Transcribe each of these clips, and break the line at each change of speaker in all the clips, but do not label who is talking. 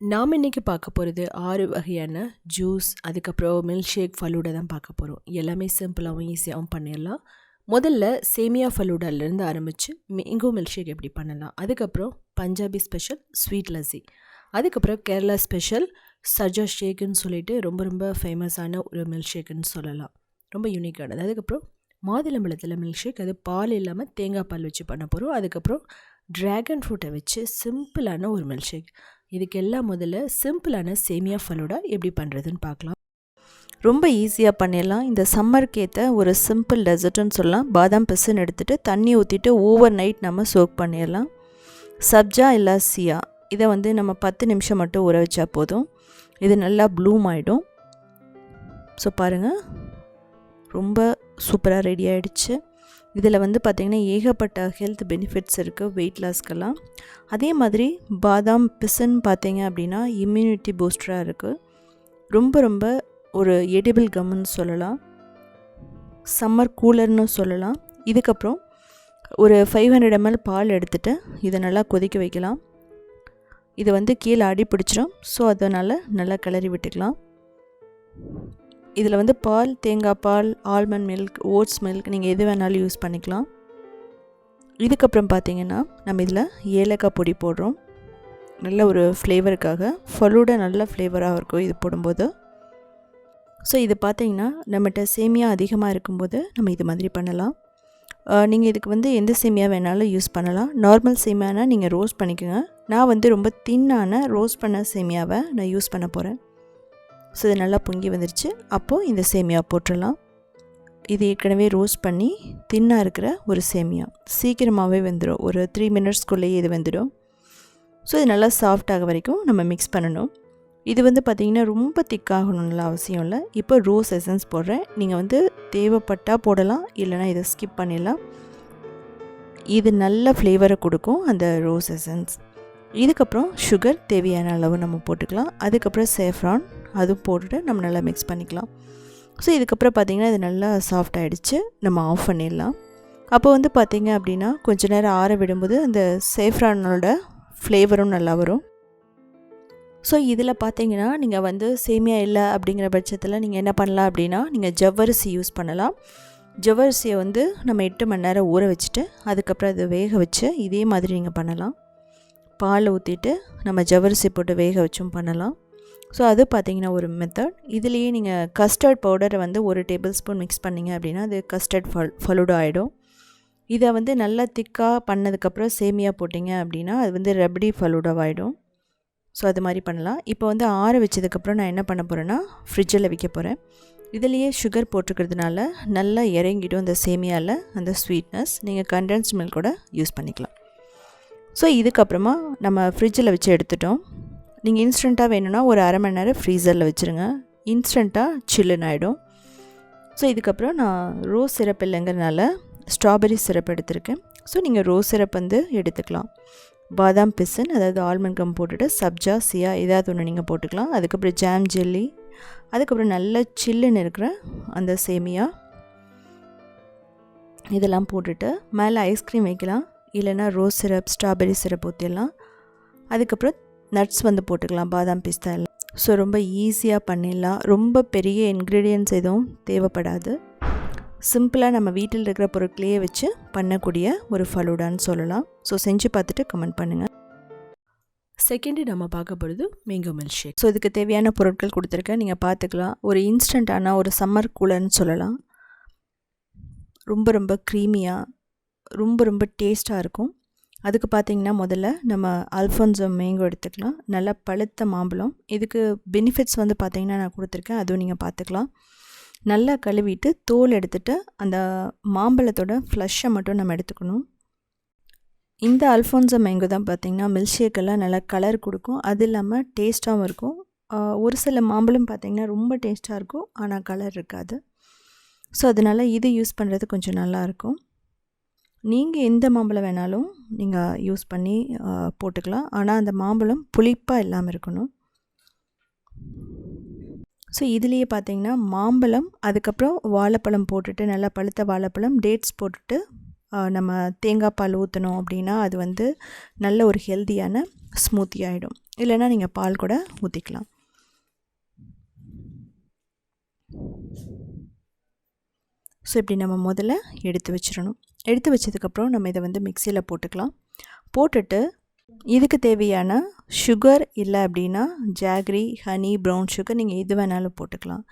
நாம் இன்றைக்கி பார்க்க போகிறது ஆறு வகையான ஜூஸ் அதுக்கப்புறம் மில்க் ஷேக் ஃபலூடா தான் பார்க்க போகிறோம் எல்லாமே சிம்பிளாகவும் ஈஸியாகவும் பண்ணிடலாம். முதல்ல சேமியா ஃபலூடாலேருந்து ஆரம்பித்து மேங்கோ மில்க் ஷேக் எப்படி பண்ணலாம்? அதுக்கப்புறம் பஞ்சாபி ஸ்பெஷல் ஸ்வீட் லஸ்ஸி அதுக்கப்புறம் கேரளா ஸ்பெஷல் சஜா ஷேக்குன்னு சொல்லிட்டு ரொம்ப ரொம்ப ஃபேமஸான ஒரு மில்க் ஷேக்குன்னு சொல்லலாம். ரொம்ப யூனிக்கானது அதுக்கப்புறம் மாதுளம்பழத்தில் மில்க் ஷேக் அது பால் இல்லாமல் தேங்காய் பால் வச்சு பண்ண போகிறோம் அதுக்கப்புறம் ட்ராகன் ஃப்ரூட்டை வச்சு சிம்பிளான ஒரு மில்க் ஷேக் இதுக்கெல்லாம் முதல்ல சிம்பிளான சேமியா ஃபலூடா எப்படி பண்ணுறதுன்னு பார்க்கலாம்.
ரொம்ப ஈஸியாக பண்ணிடலாம். இந்த சம்மருக்கு ஏற்ற ஒரு சிம்பிள் டெசர்ட்னு சொல்லலாம். பாதாம் பிசுன்னு எடுத்துகிட்டு தண்ணி ஊற்றிட்டு ஓவர் நைட் நம்ம சோக் பண்ணிடலாம். சப்ஜா இல்லை சியா. இதை வந்து நம்ம பத்து நிமிஷம் மட்டும் ஊற வச்சா போதும். இது நல்லா ப்ளூம் ஆகிடும் ஸோ பாருங்கள் ரொம்ப சூப்பராக ரெடி ஆகிடுச்சு இதில் வந்து பார்த்திங்கன்னா ஏகப்பட்ட ஹெல்த் பெனிஃபிட்ஸ் இருக்குது வெயிட் லாஸ்க்கெல்லாம் அதே மாதிரி பாதாம் பிசன் பார்த்தீங்க அப்படின்னா இம்யூனிட்டி பூஸ்டராக இருக்குது ரொம்ப ரொம்ப ஒரு எடிபிள் கம்முன்னு சொல்லலாம். சம்மர் கூலர்னு சொல்லலாம். இதுக்கப்புறம் ஒரு ஃபைவ் ஹண்ட்ரட் எம்எல் பால் எடுத்துகிட்டு இதை நல்லா கொதிக்க வைக்கலாம். இது வந்து கீழே அடி பிடிச்சிரும். ஸோ அதனால் நல்லா கிளறி விட்டுக்கலாம். இதில் வந்து பால் தேங்காய் பால் ஆல்மண்ட் மில்க் ஓட்ஸ் மில்க் நீங்கள் எது வேணாலும் யூஸ் பண்ணிக்கலாம். இதுக்கப்புறம் பார்த்தீங்கன்னா நம்ம இதில் ஏலக்காய் பொடி போடுறோம். நல்ல ஒரு ஃப்ளேவருக்காக. ஃபலூட நல்ல ஃப்ளேவராக இருக்கும் இது போடும்போது. ஸோ இது பார்த்தீங்கன்னா நம்மகிட்ட சேமியா அதிகமாக இருக்கும்போது நம்ம இது மாதிரி பண்ணலாம். நீங்கள் இதுக்கு வந்து எந்த சேமியா வேணாலும் யூஸ் பண்ணலாம். நார்மல் சேமியானா நீங்கள் ரோஸ்ட் பண்ணிக்கோங்க. நான் வந்து ரொம்ப தின்னான ரோஸ்ட் பண்ண சேமியாவை நான் யூஸ் பண்ண போகிறேன். ஸோ இது நல்லா பொங்கி வந்துருச்சு. அப்போது இந்த சேமியா போட்டுடலாம். இது ஏற்கனவே ரோஸ்ட் பண்ணி தின்னாக இருக்கிற ஒரு சேமியா. சீக்கிரமாகவே வெந்துடும் ஒரு த்ரீ மினிட்ஸ்க்குள்ளேயே இது வெந்துடும். ஸோ இது நல்லா சாஃப்டாக வரைக்கும் நம்ம மிக்ஸ் பண்ணணும். இது வந்து பார்த்திங்கன்னா ரொம்ப திக்காகணும்ல அவசியம் இல்லை. இப்போ ரோஸ் எசன்ஸ் போடுறேன். நீங்கள் வந்து தேவைப்பட்டால் போடலாம். இல்லைனா இதை ஸ்கிப் பண்ணிடலாம். இது நல்ல ஃப்ளேவரை கொடுக்கும் அந்த ரோஸ் எசன்ஸ் இதுக்கப்புறம் சுகர் தேவையான அளவு நம்ம போட்டுக்கலாம். அதுக்கப்புறம் சேஃப்ரான் அதுவும் போட்டுட்டு நம்ம நல்லா மிக்ஸ் பண்ணிக்கலாம். ஸோ இதுக்கப்புறம் பார்த்திங்கன்னா இது நல்லா சாஃப்ட் ஆகிடுச்சு நம்ம ஆஃப் பண்ணிடலாம். அப்போ வந்து பார்த்திங்க அப்படின்னா கொஞ்ச நேரம் ஆற விடும்போது அந்த சேஃப்ரானோட ஃப்ளேவரும் நல்லா வரும். ஸோ இதில் பார்த்தீங்கன்னா நீங்கள் வந்து சேமியா இல்லை அப்படிங்கிற பட்சத்தில் நீங்கள் என்ன பண்ணலாம் அப்படின்னா நீங்கள் ஜவ்வரிசி யூஸ் பண்ணலாம். ஜவ்வரிசியை வந்து நம்ம எட்டு மணி நேரம் ஊற வச்சுட்டு அதுக்கப்புறம் அதை வேக வச்சு இதே மாதிரி நீங்கள் பண்ணலாம். பால் ஊற்றிட்டு நம்ம ஜவ்வரிசி போட்டு வேக வச்சும் பண்ணலாம். ஸோ அது பார்த்திங்கன்னா ஒரு மெத்தட் இதுலேயே நீங்கள் கஸ்டர்ட் பவுடரை வந்து ஒரு டேபிள் ஸ்பூன் மிக்ஸ் பண்ணிங்க அப்படின்னா அது கஸ்டர்ட் ஃபல் ஃபலுடா ஆகிடும் இதை வந்து நல்லா திக்காக பண்ணதுக்கப்புறம் சேமியா போட்டிங்க அப்படின்னா அது வந்து ரபடி ஃபலுடாவாகிடும் ஸோ அது மாதிரி பண்ணலாம். இப்போ வந்து ஆற வச்சதுக்கப்புறம் நான் என்ன பண்ண போகிறேன்னா ஃப்ரிட்ஜில் வைக்க போகிறேன் இதுலேயே சுகர் போட்டுக்கிறதுனால நல்லா இறங்கிடும் அந்த சேமியாவில் அந்த ஸ்வீட்னஸ் நீங்கள் கண்டென்ஸ்ட் மில்க் கூட யூஸ் பண்ணிக்கலாம். ஸோ இதுக்கப்புறமா நம்ம ஃப்ரிட்ஜில் வச்சு எடுத்துட்டோம். நீங்கள் இன்ஸ்டண்ட்டாக வேணும்னா ஒரு அரை மணி நேரம் ஃப்ரீசரில் வச்சுருங்க. இன்ஸ்டண்ட்டாக சில்லுன்னு ஆகிடும் ஸோ இதுக்கப்புறம் நான் ரோஸ் சிரப் இல்லைங்கிறனால ஸ்ட்ராபெரி சிரப் எடுத்திருக்கேன். ஸோ நீங்கள் ரோஸ் சிரப் வந்து எடுத்துக்கலாம். பாதாம் பிசன் அதாவது ஆல்மண்ட் கம் போட்டுட்டு சப்ஜா சியா ஏதாவது ஒன்று நீங்கள் போட்டுக்கலாம். அதுக்கப்புறம் ஜாம் ஜெல்லி அதுக்கப்புறம் நல்ல சில்லுன்னு இருக்கிற அந்த சேமியா. இதெல்லாம் போட்டுட்டு மேலே ஐஸ்கிரீம் வைக்கலாம். இல்லைன்னா ரோஸ் சிரப் ஸ்ட்ராபெரி சிரப் ஊற்றிடலாம் அதுக்கப்புறம் நட்ஸ் வந்து போட்டுக்கலாம் பாதாம் பிஸ்தா எல்லாம். ஸோ ரொம்ப ஈஸியாக பண்ணிடலாம். ரொம்ப பெரிய இன்க்ரீடியன்ட்ஸ் எதுவும் தேவைப்படாது. சிம்பிளாக நம்ம வீட்டில் இருக்கிற பொருட்களையே வச்சு பண்ணக்கூடிய ஒரு ஃபலூடான்னு சொல்லலாம். ஸோ செஞ்சு பார்த்துட்டு கமெண்ட் பண்ணுங்கள்
செகண்டு நம்ம பார்க்க போகிறது மேங்கோ மில்க் ஷேக்
ஸோ இதுக்கு தேவையான பொருட்கள் கொடுத்துருக்கேன். நீங்கள் பார்த்துக்கலாம். ஒரு இன்ஸ்டண்ட்டான ஒரு சம்மர் கூலர்னு சொல்லலாம். ரொம்ப ரொம்ப க்ரீமியாக ரொம்ப ரொம்ப டேஸ்ட்டாக இருக்கும். அதுக்கு பார்த்திங்கன்னா முதல்ல நம்ம அல்ஃபோன்ஸோ மேங்கோ எடுத்துக்கலாம். நல்லா பழுத்த மாம்பழம். இதுக்கு பெனிஃபிட்ஸ் வந்து பார்த்திங்கன்னா நான் கொடுத்துருக்கேன். அதுவும் நீங்கள் பார்த்துக்கலாம் நல்லா கழுவிட்டு தோல் எடுத்துகிட்டு அந்த மாம்பழத்தோட ஃப்ளஷ்ஷை மட்டும் நம்ம எடுத்துக்கணும். இந்த அல்ஃபோன்ஸோ மேங்கோ தான் பார்த்திங்கன்னா மில்க் ஷேக்கெல்லாம் நல்லா கலர் கொடுக்கும். அது இல்லாமல் டேஸ்ட்டாகவும் இருக்கும். ஒரு சில மாம்பழம் பார்த்திங்கன்னா ரொம்ப டேஸ்ட்டாக இருக்கும். ஆனால் கலர் இருக்காது. ஸோ அதனால் இது யூஸ் பண்ணுறது கொஞ்சம் நல்லாயிருக்கும் நீங்கள் எந்த மாம்பழம் வேணாலும் நீங்கள் யூஸ் பண்ணி போட்டுக்கலாம். ஆனால் அந்த மாம்பழம் புளிப்பாக இல்லாமல் இருக்கணும். ஸோ இதுலேயே பார்த்தீங்கன்னா மாம்பழம் அதுக்கப்புறம் வாழைப்பழம் போட்டுட்டு நல்லா பழுத்த வாழைப்பழம் டேட்ஸ் போட்டுட்டு நம்ம தேங்காய் பால் ஊற்றணும் அப்படின்னா அது வந்து நல்ல ஒரு ஹெல்த்தியான ஸ்மூத்தி ஆகிடும் இல்லைன்னா நீங்கள் பால் கூட ஊற்றிக்கலாம் ஸோ இப்படி நம்ம முதல்ல எடுத்து வச்சிடணும். எடுத்து வச்சதுக்கப்புறம் நம்ம இதை வந்து மிக்சியில் போட்டுக்கலாம். போட்டுட்டு இதுக்கு தேவையான சுகர் இல்லை அப்படின்னா ஜாக்ரி ஹனி ப்ரௌன் சுகர் நீங்கள் எது வேணாலும் போட்டுக்கலாம்.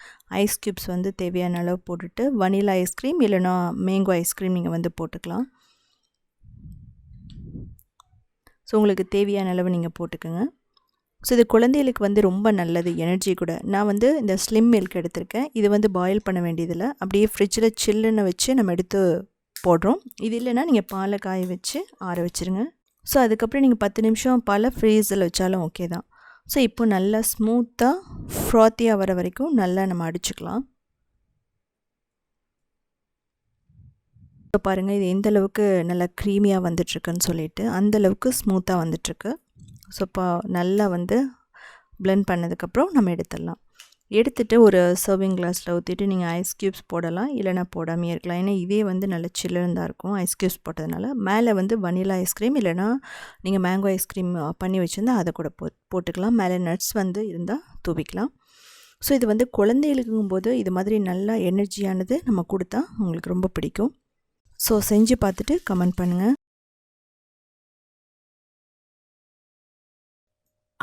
ஐஸ் க்யூப்ஸ் வந்து தேவையான அளவு போட்டுட்டு வனிலா ஐஸ்கிரீம் இல்லைனா மேங்கோ ஐஸ்கிரீம் நீங்கள் வந்து போட்டுக்கலாம். ஸோ உங்களுக்கு தேவையான அளவு நீங்கள் போட்டுக்கோங்க. ஸோ இது குழந்தைகளுக்கு வந்து ரொம்ப நல்லது எனர்ஜி கூட. நான் வந்து இந்த ஸ்லிம் மில்க் எடுத்திருக்கேன். இது வந்து பாயில் பண்ண வேண்டியதில்லை. அப்படியே ஃப்ரிட்ஜில் சில்லுன்னு வச்சு நம்ம எடுத்து போடுறோம். இது இல்லைன்னா நீங்கள் பாலை காய வச்சு ஆற வச்சுருங்க. ஸோ அதுக்கப்புறம் நீங்கள் பத்து நிமிஷம் பாலை ஃப்ரீஸில் வச்சாலும் ஓகே தான். ஸோ இப்போ நல்லா ஸ்மூத்தாக ஃப்ராத்தியாக வர வரைக்கும் நல்லா நம்ம அடிச்சுக்கலாம். இப்போ பாருங்கள் இது எந்த அளவுக்கு நல்லா க்ரீமியாக வந்துட்டுருக்குன்னு சொல்லிட்டு அந்தளவுக்கு ஸ்மூத்தாக வந்துட்டுருக்கு. ஸோ இப்போ நல்லா வந்து ப்ளெண்ட் பண்ணதுக்கப்புறம் நம்ம எடுத்துடலாம். எடுத்துகிட்டு ஒரு சர்விங் கிளாஸில் ஊற்றிட்டு நீங்கள் ஐஸ் க்யூப்ஸ் போடலாம். இல்லைனா போடாமையே இருக்கலாம். ஏன்னா இதே வந்து நல்ல சில்லுன்னு இருக்கும். ஐஸ் க்யூப்ஸ் போட்டதுனால. மேலே வந்து வனிலா ஐஸ்கிரீம் இல்லைனா நீங்கள் மேங்கோ ஐஸ்கிரீம் பண்ணி வச்சுருந்தா அதை கூட போ போட்டுக்கலாம். மேலே நட்ஸ் வந்து இருந்தால் தூவிக்கலாம். ஸோ இது வந்து குழந்தைகளுக்கும் போது இது மாதிரி நல்லா எனர்ஜியானது நம்ம கொடுத்தா அவங்களுக்கு ரொம்ப பிடிக்கும். ஸோ செஞ்சு பார்த்துட்டு கமெண்ட் பண்ணுங்கள்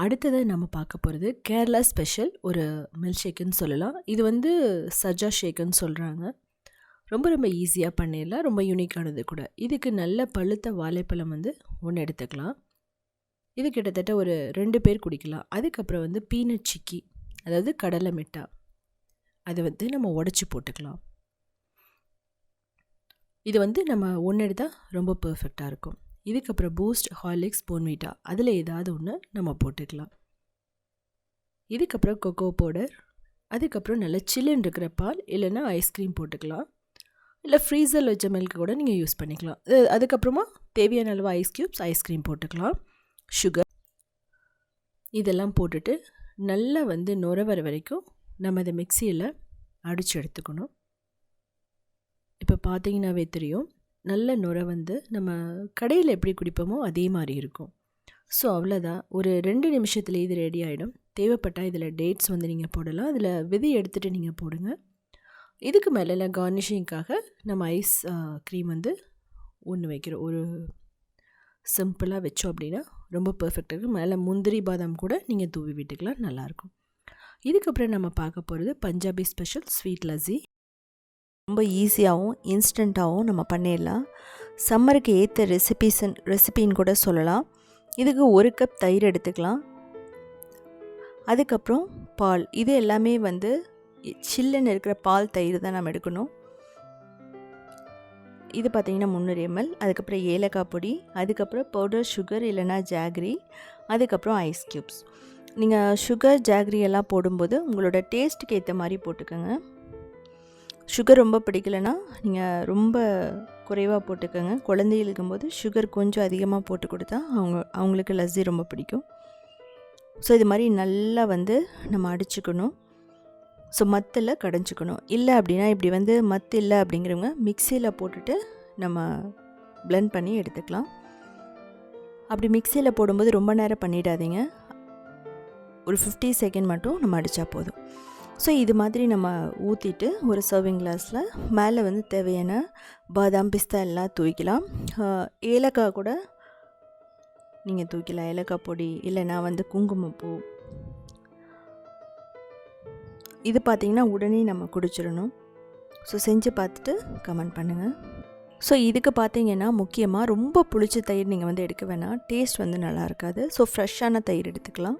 அடுத்தது நம்ம பார்க்க போகிறது கேரளா ஸ்பெஷல் ஒரு மில்க் ஷேக்குன்னு சொல்லலாம். இது வந்து சஜா ஷேக்குன்னு சொல்கிறாங்க ரொம்ப ரொம்ப ஈஸியாக பண்ணிடலாம். ரொம்ப யூனிக்கானது கூட. இதுக்கு நல்ல பழுத்த வாழைப்பழம் வந்து ஒன்று எடுத்துக்கலாம். இது கிட்டத்தட்ட ஒரு ரெண்டு பேர் குடிக்கலாம். அதுக்கப்புறம் வந்து பீனட் சிக்கி அதாவது கடலை மிட்டா. அதை வந்து நம்ம உடச்சி போட்டுக்கலாம். இது வந்து நம்ம ஒன்று எடுத்தால் ரொம்ப பர்ஃபெக்டாக இருக்கும். இதுக்கப்புறம் பூஸ்ட் ஹார்லிக்ஸ் போன்வீட்டா அதில் ஏதாவது ஒன்று நம்ம போட்டுக்கலாம். இதுக்கப்புறம் கொக்கோ பவுடர் அதுக்கப்புறம் நல்லா சில்லுன்னு இருக்கிற பால் இல்லைன்னா ஐஸ்கிரீம் போட்டுக்கலாம். இல்லை ஃப்ரீசரில் வச்ச மில்க் கூட நீங்கள் யூஸ் பண்ணிக்கலாம். அதுக்கப்புறமா தேவையான அளவு ஐஸ் க்யூப்ஸ் ஐஸ்கிரீம் போட்டுக்கலாம். சுகர் இதெல்லாம் போட்டுட்டு நல்லா வந்து நுர வர வரைக்கும் நம்ம அதை மிக்சியில் அடித்து எடுத்துக்கணும். இப்போ பார்த்தீங்கன்னாவே தெரியும் நல்ல நுரை வந்து நம்ம கடையில் எப்படி குடிப்போமோ அதே மாதிரி இருக்கும். ஸோ அவ்வளோதான் ஒரு ரெண்டு நிமிஷத்துல இது ரெடி ஆகிடும் தேவைப்பட்டால் இதில் டேட்ஸ் வந்து நீங்கள் போடலாம். அதில் விதை எடுத்துகிட்டு நீங்கள் போடுங்க. இதுக்கு மேலே கார்னிஷிங்க்காக நம்ம ஐஸ் க்ரீம் வந்து ஒன்று வைக்கிறோம். ஒரு சிம்பிளாக வச்சோம் அப்படின்னா ரொம்ப பர்ஃபெக்டாக இருக்கும். மேலே முந்திரி பாதாம் கூட நீங்கள் தூவி விட்டுக்கலாம். நல்லாயிருக்கும் இதுக்கப்புறம் நம்ம பார்க்க போகிறது பஞ்சாபி ஸ்பெஷல் ஸ்வீட் லஸ்ஸி
ரொம்ப ஈஸியாகவும் இன்ஸ்டண்ட்டாகவும் நம்ம பண்ணிடலாம். சம்மருக்கு ஏற்ற ரெசிபிஸ் ரெசிபின்னு கூட சொல்லலாம். இதுக்கு ஒரு கப் தயிர் எடுத்துக்கலாம். அதுக்கப்புறம் பால். இது எல்லாமே வந்து சில்லுன்னு இருக்கிற பால் தயிர் தான் நம்ம எடுக்கணும். இது பார்த்திங்கன்னா முந்நூறு எம்எல் அதுக்கப்புறம் ஏலக்காய் பொடி. அதுக்கப்புறம் பவுடர் சுகர் இல்லைன்னா ஜாகரி அதுக்கப்புறம் ஐஸ் க்யூப்ஸ் நீங்கள் சுகர் ஜாகரி எல்லாம் போடும்போது உங்களோட டேஸ்ட்டுக்கு ஏற்ற மாதிரி போட்டுக்கோங்க. சுகர் ரொம்ப பிடிக்கலன்னா நீங்கள் ரொம்ப குறைவாக போட்டுக்கோங்க. குழந்தைகள் இருக்கும்போது சுகர் கொஞ்சம் அதிகமாக போட்டு கொடுத்தா அவங்க அவங்களுக்கு லஸ்ஸி ரொம்ப பிடிக்கும். ஸோ இது மாதிரி நல்லா வந்து நம்ம அடிச்சுக்கணும். ஸோ மத்தில் கடைஞ்சிக்கணும். இல்லை அப்படின்னா இப்படி வந்து மத்து இல்லை அப்படிங்கிறவங்க மிக்சியில் போட்டுட்டு நம்ம பிளெண்ட் பண்ணி எடுத்துக்கலாம். அப்படி மிக்சியில் போடும்போது ரொம்ப நேரம் பண்ணிடாதீங்க. ஒரு ஃபிஃப்டி செகண்ட் மட்டும் நம்ம அடித்தா போதும். ஸோ இது மாதிரி நம்ம ஊற்றிட்டு ஒரு சர்விங் கிளாஸில் மேலே வந்து தேவையான பாதாம் பிஸ்தா எல்லாம் தூக்கிக்கலாம் ஏலக்காய் கூட நீங்கள் தூக்கலாம் ஏலக்காய் பொடி இல்லைன்னா வந்து குங்குமப்பூ. இது பார்த்திங்கன்னா உடனே நம்ம குடிச்சிடணும். ஸோ செஞ்சு பார்த்துட்டு கமெண்ட் பண்ணுங்கள் ஸோ இதுக்கு பார்த்தீங்கன்னா முக்கியமாக ரொம்ப புளிச்ச தயிர் நீங்கள் வந்து எடுக்க வேணாம். டேஸ்ட் வந்து நல்லா இருக்காது. ஸோ ஃப்ரெஷ்ஷான தயிர் எடுத்துக்கலாம்.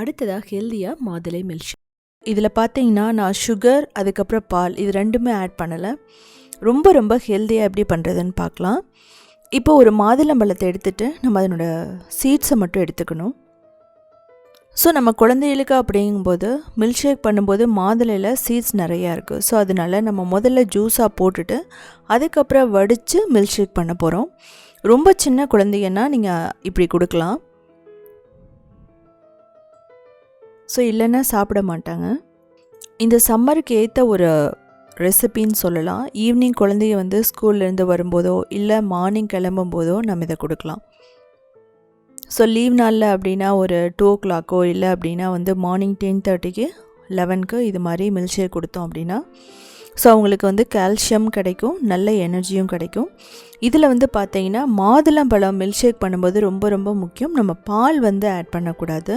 அடுத்ததாக ஹெல்தியாக மாதுளை மில்க் ஷேக்
இதில் பார்த்தீங்கன்னா நான் சுகர் அதுக்கப்புறம் பால் இது ரெண்டுமே ஆட் பண்ணலை. ரொம்ப ரொம்ப ஹெல்த்தியாக எப்படி பண்ணுறதுன்னு பார்க்கலாம் இப்போ ஒரு மாதுளம்பழத்தை எடுத்துகிட்டு நம்ம அதனோட சீட்ஸை மட்டும் எடுத்துக்கணும். ஸோ நம்ம குழந்தைகளுக்கு அப்படிங்கும்போது மில்க் ஷேக் பண்ணும்போது மாதுளையில் சீட்ஸ் நிறையா இருக்குது ஸோ அதனால நம்ம முதல்ல ஜூஸாக போட்டுட்டு அதுக்கப்புறம் வடித்து மில்க் ஷேக் பண்ண போகிறோம் ரொம்ப சின்ன குழந்தைங்கன்னா நீங்கள் இப்படி கொடுக்கலாம். ஸோ இல்லைன்னா சாப்பிட மாட்டாங்க. இந்த சம்மருக்கு ஏற்ற ஒரு ரெசிபின்னு சொல்லலாம். ஈவினிங் குழந்தைய வந்து ஸ்கூல்லேருந்து வரும்போதோ இல்லை மார்னிங் கிளம்பும் போதோ நம்ம இதை கொடுக்கலாம். ஸோ லீவ் நாளில் அப்படின்னா ஒரு டூ ஓ கிளாக்கோ இல்லை அப்படின்னா வந்து மார்னிங் டென் தேர்ட்டிக்கு லெவனுக்கு இது மாதிரி மில்க் ஷேக் கொடுத்தோம் அப்படின்னா ஸோ அவங்களுக்கு வந்து கால்சியம் கிடைக்கும் நல்ல எனர்ஜியும் கிடைக்கும். இதில் வந்து பார்த்தீங்கன்னா மாதுளம்பழம் மில்க் ஷேக் பண்ணும்போது ரொம்ப ரொம்ப முக்கியம். நம்ம பால் வந்து ஆட் பண்ணக்கூடாது.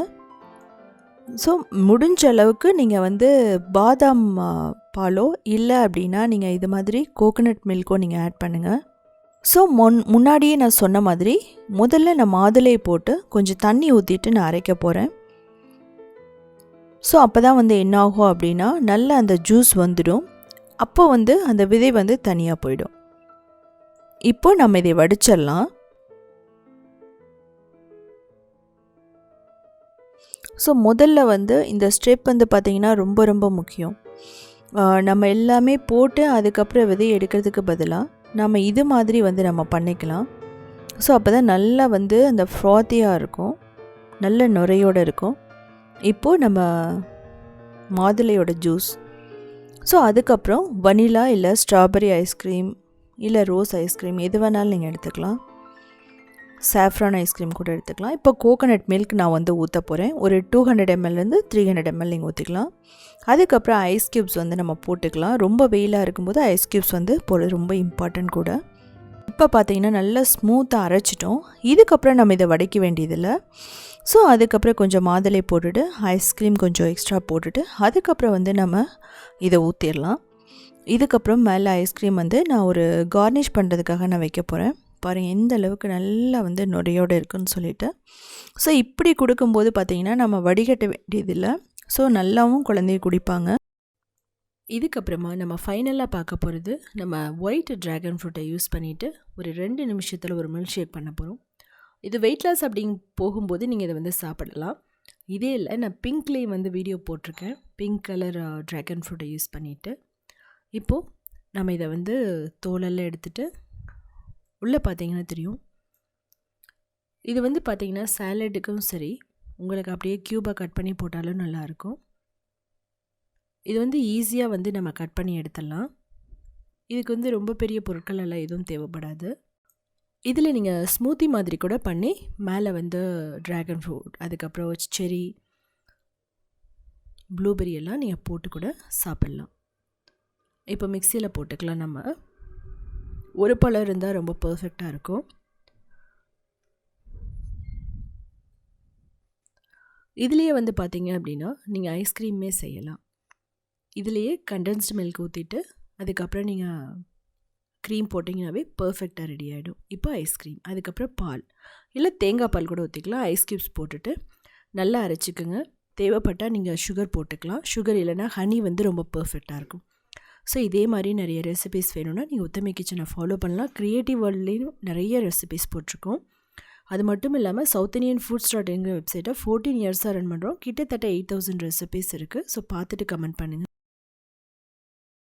ஸோ முடிஞ்ச அளவுக்கு நீங்கள் வந்து பாதாம் பாலோ இல்லை அப்படின்னா நீங்கள் இது மாதிரி கோகனட் மில்க்கோ நீங்கள் ஆட் பண்ணுங்கள் ஸோ முன் முன்னாடியே நான் சொன்ன மாதிரி முதல்ல நான் மாதுளையை போட்டு கொஞ்சம் தண்ணி ஊற்றிட்டு நான் அரைக்க போகிறேன் ஸோ அப்போ தான் வந்து என்ன ஆகும் அப்படின்னா நல்ல அந்த ஜூஸ் வந்துடும். அப்போ வந்து அந்த விதை வந்து தனியாக போயிடும். இப்போ நம்ம இதை வடிச்சிடலாம். ஸோ முதல்ல வந்து இந்த ஸ்டெப் வந்து பார்த்திங்கன்னா ரொம்ப ரொம்ப முக்கியம். நம்ம எல்லாமே போட்டு அதுக்கப்புறம் விதை எடுக்கிறதுக்கு பதிலாக நம்ம இது மாதிரி வந்து நம்ம பண்ணிக்கலாம். ஸோ அப்போ தான் நல்லா வந்து அந்த ஃப்ராத்தியாக இருக்கும். நல்ல நுரையோடு இருக்கும். இப்போது நம்ம மாதுளையோட ஜூஸ் ஸோ அதுக்கப்புறம் வனிலா இல்லை ஸ்ட்ராபெரி ஐஸ்கிரீம் இல்லை ரோஸ் ஐஸ்கிரீம் எது வேணாலும் நீங்கள் எடுத்துக்கலாம். சாஃப்ரான் ஐஸ்கிரீம் கூட எடுத்துக்கலாம். இப்போ கோகனட் மில்க் நான் வந்து ஊற்ற போகிறேன் ஒரு டூ ஹண்ட்ரட் எம்எல்லேருந்து த்ரீ ஹண்ட்ரட் எம்எல் நீங்கள் ஊற்றிக்கலாம் அதுக்கப்புறம் ஐஸ் க்யூப்ஸ் வந்து நம்ம போட்டுக்கலாம். ரொம்ப வெயிலாக இருக்கும்போது ஐஸ் க்யூப்ஸ் வந்து போடுறது ரொம்ப இம்பார்ட்டன்ட் கூட. இப்போ பார்த்தீங்கன்னா நல்லா ஸ்மூத்தாக அரைச்சிட்டோம். இதுக்கப்புறம் நம்ம இதை வடைக்க வேண்டியதில்லை. ஸோ அதுக்கப்புறம் கொஞ்சம் மாதுளை போட்டுட்டு ஐஸ்கிரீம் கொஞ்சம் எக்ஸ்ட்ரா போட்டுட்டு அதுக்கப்புறம் வந்து நம்ம இதை ஊற்றிடலாம் இதுக்கப்புறம் மேலே ஐஸ்கிரீம் வந்து நான் ஒரு கார்னிஷ் பண்ணுறதுக்காக நான் வைக்க போகிறேன் பாருங்கள் எந்த அளவுக்கு நல்லா வந்து நொடியோடு இருக்குன்னு சொல்லிட்டு. ஸோ இப்படி கொடுக்கும்போது பார்த்தீங்கன்னா நம்ம வடிகட்ட வேண்டியதில்லை. ஸோ நல்லாவும் குழந்தைய குடிப்பாங்க.
இதுக்கப்புறமா நம்ம ஃபைனலாக பார்க்க போகிறது நம்ம ஒயிட் ட்ராகன் ஃப்ரூட்டை யூஸ் பண்ணிவிட்டு ஒரு ரெண்டு நிமிஷத்தில் ஒரு மில்க் ஷேக் பண்ண போகிறோம் இது வெயிட் லாஸ் அப்படிங்க போகும்போது நீங்கள் இதை வந்து சாப்பிடலாம். இதே இல்லை நான் பிங்க்லேயே வந்து வீடியோ போட்டிருக்கேன். பிங்க் கலர் ட்ராகன் ஃப்ரூட்டை யூஸ் பண்ணிவிட்டு இப்போது நம்ம இதை வந்து தோலெல்லாம் எடுத்துகிட்டு உள்ளே பார்த்தீங்கன்னா தெரியும். இது வந்து பார்த்தீங்கன்னா சேலடுக்கும் சரி உங்களுக்கு அப்படியே க்யூபாக கட் பண்ணி போட்டாலும் நல்லாயிருக்கும் இது வந்து ஈஸியாக வந்து நம்ம கட் பண்ணி எடுத்துடலாம். இதுக்கு வந்து ரொம்ப பெரிய பொருட்கள் எல்லாம் எதுவும் தேவைப்படாது. இதில் நீங்கள் ஸ்மூத்தி மாதிரி கூட பண்ணி மேலே வந்து ட்ராகன் ஃப்ரூட் அதுக்கப்புறம் செரி ப்ளூபெரி எல்லாம் நீங்கள் போட்டு கூட சாப்பிட்லாம். இப்போ மிக்சியில் போட்டுக்கலாம் நம்ம. ஒரு பழம் இருந்தால் ரொம்ப பர்ஃபெக்டாக இருக்கும். இதுலேயே வந்து பார்த்தீங்க அப்படின்னா நீங்கள் ஐஸ்கிரீமே செய்யலாம். இதுலேயே கண்டென்ஸ்டு மில்க் ஊற்றிட்டு அதுக்கப்புறம் நீங்கள் க்ரீம் போட்டிங்கனாவே பர்ஃபெக்டாக ரெடி ஆகிடும் இப்போ ஐஸ்கிரீம் அதுக்கப்புறம் பால். இல்லை தேங்காய் பால் கூட ஊற்றிக்கலாம் ஐஸ் க்யூப்ஸ் போட்டுட்டு நல்லா அரைச்சிக்கோங்க. தேவைப்பட்டால் நீங்கள் சுகர் போட்டுக்கலாம். சுகர் இல்லைன்னா ஹனி வந்து ரொம்ப பர்ஃபெக்டாக இருக்கும். ஸோ இதே மாதிரி நிறைய ரெசிபிஸ் வேணும்னா நீங்கள் உத்தமை கிச்சனை ஃபாலோ பண்ணலாம். க்ரியேட்டிவ் வேர்ல்ட்லேயும் நிறைய ரெசிபிஸ் போட்டிருக்கோம். அது மட்டும் இல்லாமல் சவுத் இந்தியன் ஃபுட்ஸ் டாட் எங்கள் வெப்சைட்டை ஃபோர்டீன் இயர்ஸாக ரன் பண்ணுறோம் கிட்டத்தட்ட எயிட் தௌசண்ட் ரெசிபிஸ் இருக்குது ஸோ பார்த்துட்டு கமெண்ட் பண்ணுங்கள்